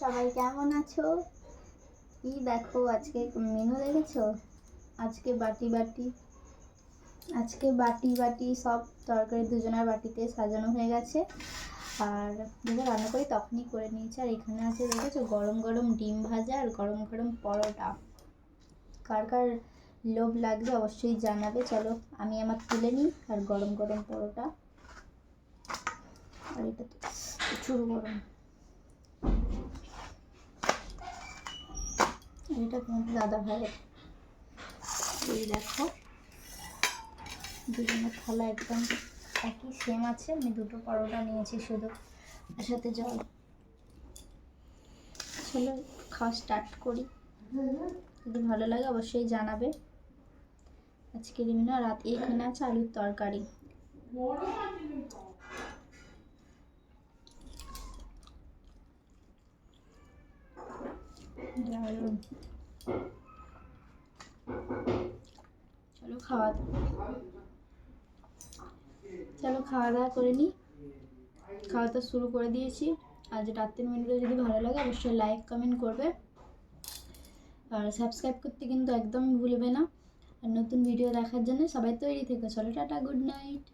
সবাই কেমন আছো? কি দেখো, আজকে মেনু দেখেছ? আজকে বাটি বাটি। আজকে বাটি বাটি, সব তরকারি দুজনের বাটিতে সাজানো হয়ে গেছে। আর যখন রান্না করি, তখনই করে নিয়েছি। আর এখানে আছে, দেখেছ, গরম গরম ডিম ভাজা আর গরম গরম পরোটা। কার কার লোভ লাগবে অবশ্যই জানাবে। চলো, আমি আমার তুলে নিই, আর গরম গরম পরোটা। আর এটা তো প্রচুর গরম। এটা তোমাদের দাদা ভাইয়ের। এই দেখো, দুজনের থালা একদম একই সেম আছে। আমি দুটো পরোটা নিয়েছি শুধু তার সাথে জল। চলো, খাওয়া স্টার্ট করি। যদি ভালো লাগে অবশ্যই জানাবে। আজকে রিমিনা রাত এখানে আছে, আলুর তরকারি। চলো খাওয়া চলো খাওয়া দাওয়া করে নিই খাওয়া দাওয়া শুরু করে দিয়েছি। আজ রাত্রের মেনুটা যদি ভালো লাগে, অবশ্যই লাইক কমেন্ট করবে। আর সাবস্ক্রাইব করতে কিন্তু একদম ভুলবে না। আর নতুন ভিডিও দেখার জন্য সবাই তৈরি থেকে। চলো টাটা গুড নাইট